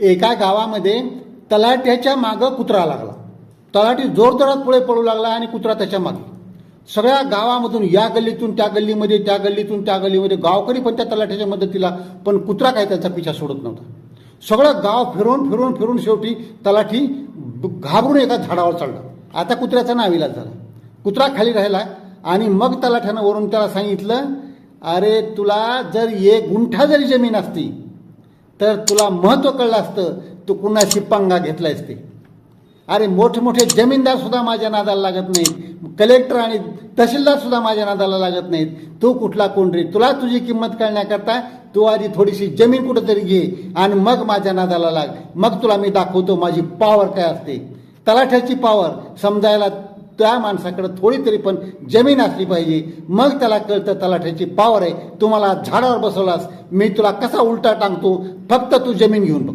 एका गावामध्ये तलाट्याच्या मागं कुत्रा लागला. तलाठी जोरदारात पुढे पळू लागला आणि कुत्रा त्याच्यामागे. सगळ्या गावामधून या गल्लीतून त्या गल्लीमध्ये त्या गल्लीतून त्या गल्लीमध्ये गावकरी पण त्या तलाठ्याच्या मदतीला पण कुत्रा काय त्याचा पिछा सोडत नव्हता. सगळं गाव फिरून फिरून फिरून शेवटी तलाठी घाबरून एका झाडावर चढला. आता कुत्र्याचा नाविलाज झाला. कुत्रा खाली राहिला आणि मग तलाठ्यानं वरून त्याला सांगितलं अरे तुला जर एक गुंठा जरी जमीन असती तर तुला महत्त्व कळलं असतं तू कुणाशी पंगा घेतला असते अरे मोठमोठे जमीनदार सुद्धा माझ्या नादाला लागत नाहीत. कलेक्टर आणि तहसीलदार सुद्धा माझ्या नादाला लागत नाहीत. तू कुठला कोण रे तुला तुझी किंमत कळण्याकरता तू आधी थोडीशी जमीन कुठंतरी घे आणि मग माझ्या नादाला लाग. मग तुला मी दाखवतो माझी पॉवर काय असते. तलाठ्याची पॉवर समजायला त्या माणसाकडे थोडी तरी पण जमीन असली पाहिजे. मग त्याला कळतं तलाठ्याची पावर आहे. तुम्हाला झाडावर बसवलास मी तुला कसा उलटा टांगतो? फक्त तू जमीन घेऊन बघ.